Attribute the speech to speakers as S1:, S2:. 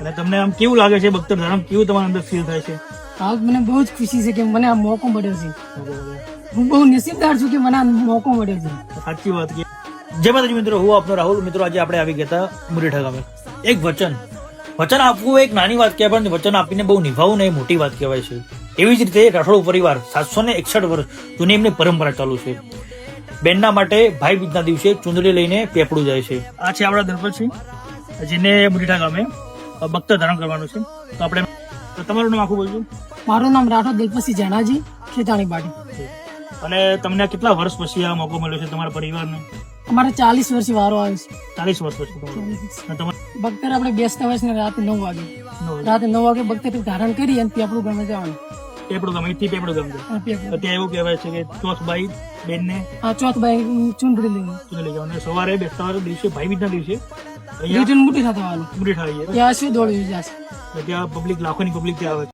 S1: અને તમને આમ કેવું લાગે છે બખ્તર ધારણ કેવું તમારા અંદર ફીલ થાય છે?
S2: હાલ મને બહુ જ ખુશી છે કે મને આ મોકો મળ્યો છે. હું બહુ નસીબદાર છું કે મને આ મોકો મળ્યો છે.
S1: સાચી વાત કે જય માતાજી મિત્રો હું આપનો રાહુલ. મિત્રો આજે આપણે આવી ગયા હતા મુરેઠા ગામે. એક વચન. વચન આપવું એક નાની વાત કહેવાય પણ વચન આપીને બહુ નિભાવવું એ મોટી વાત કહેવાય છે. એવી જ રીતે રાઠોડ પરિવાર સાતસો ને એકસઠ વર્ષ જૂની એમની પરંપરા ચાલુ છે. બેનના માટે ભાઈ બીજના દિવસે ચુંદડી લઈને પેપડું જાય છે. આ છે આપણા દરપતસિંહ જેને મુરીઠા ગામે બખ્તર ધારણ કરવાનું છે. તો આપણે તો તમારું નામ આખું બોલજો.
S2: મારું નામ રાઠોડ દિલપસી જણાજી ખેતાણી બાડી
S1: અને તમને કેટલા વર્ષ પછી આ મોકો મળ્યો છે તમારા પરિવારને?
S2: અમારે ચાલીસ વર્ષથી વારો આવે છે.
S1: ચાલીસ વર્ષ પછી ભક્તર
S2: બખ્તર આપણે બેસતા વર્ષ ને રાતે નવ વાગે. રાતે નવ વાગે બખ્તર ધારણ કરી અને પેપડું ગમે જવાનું.
S1: પેપડું ગમે થી પેપડું ગામ છે
S2: અને પેપડું.
S1: ત્યાં એવું કહેવાય છે કે ચોથ બાઈ બેનને
S2: આ ચોથ બાઈ ચૂંટણી લઈને.
S1: ચૂંટણી અને સવારે બેસતા વાર દિવસે ભાઈ બીજના દિવસે
S2: રિટર્ન મોટી થવાનું
S1: મુરેઠા આવીએ
S2: ત્યાં શું દોડ્યું જશે
S1: ત્યાં પબ્લિક લાખોની પબ્લિક ત્યાં આવે